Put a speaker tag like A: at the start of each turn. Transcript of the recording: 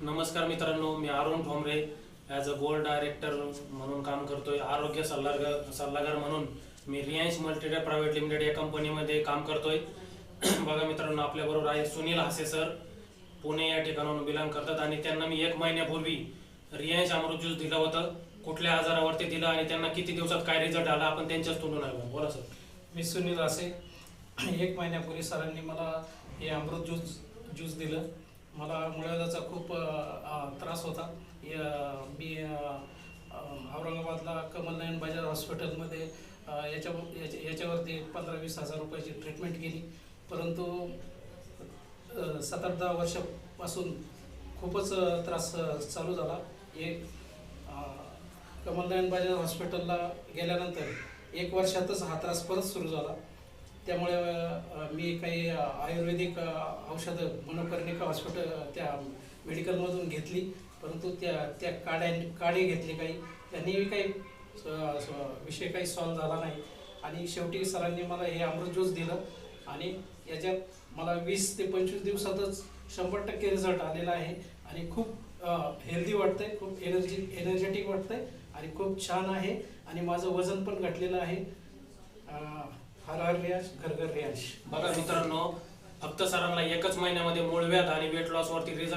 A: नमस्कार मित्रांनो मी Arun Thombare. As a gold director म्हणून काम करतोय. आरोग्य सल्लागार सल्लागार म्हणून मी रिलायन्स मल्टीडे प्रायव्हेट लिमिटेड या कंपनीमध्ये काम करतोय. बघा मित्रांनो आपल्याबरोबर आहे सुनील हासे सर पुणे या ठिकाणाहून बिलॉंग करतात आणि त्यांना मी एक महिन्यापूर्वी रियांश अमृत ज्यूस दिलं होतं. कुठल्या आजारावरती दिलं आणि त्यांना किती दिवसात काय रिझल्ट आला आपण त्यांच्याच तोंडून ऐकू. बोला सर
B: मी सुनील हासे. एक महिन्यापूर्वी सरांनी मला हे अमृत ज्यूस ज्यूस दिलं. मला मुळव्याधाचा खूप त्रास होता. या- मी औरंगाबादला कमलनयन बाजार हॉस्पिटलमध्ये याच्या याच्या- याच्यावरती पंधरा वीस हजार रुपयाची ट्रीटमेंट केली. परंतु सात आठ दहा वर्षापासून खूपच त्रास चालू झाला. एक अ, कमलनयन बाजार हॉस्पिटलला गेल्यानंतर एक वर्षातच हा त्रास परत सुरू झाला. त्यामुळे मी काही आयुर्वेदिक औषधं मनोकर्णिका हॉस्पिटल त्या मेडिकलमधून घेतली. परंतु त्या त्या काड्या काडी घेतले काही. त्यांनी काही विषय काही सॉल्व्ह झाला नाही. आणि शेवटी सरांनी मला हे अमृत ज्यूस दिलं. आणि याच्यात मला वीस ते पंचवीस दिवसातच शंभर टक्के रिझल्ट आलेला आहे. आणि खूप हेल्दी वाटतंय. खूप एनर्जी एनर्जेटिक वाटतंय. आणि खूप छान आहे. आणि माझं वजन पण घटलेलं आहे. रियाज घर घर रियाज
A: बघा मित्रांनो फक्त सरांना एकच महिन्यामध्ये मूळव्याध आणि वेट लॉस वरती रिझल्ट